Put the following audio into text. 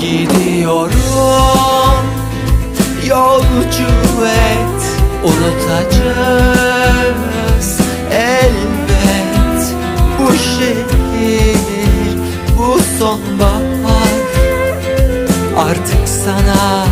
Gidiyorum. Yolcu et Unutacağız. Elbet Bu şehir Bu sonbahar. Artık sana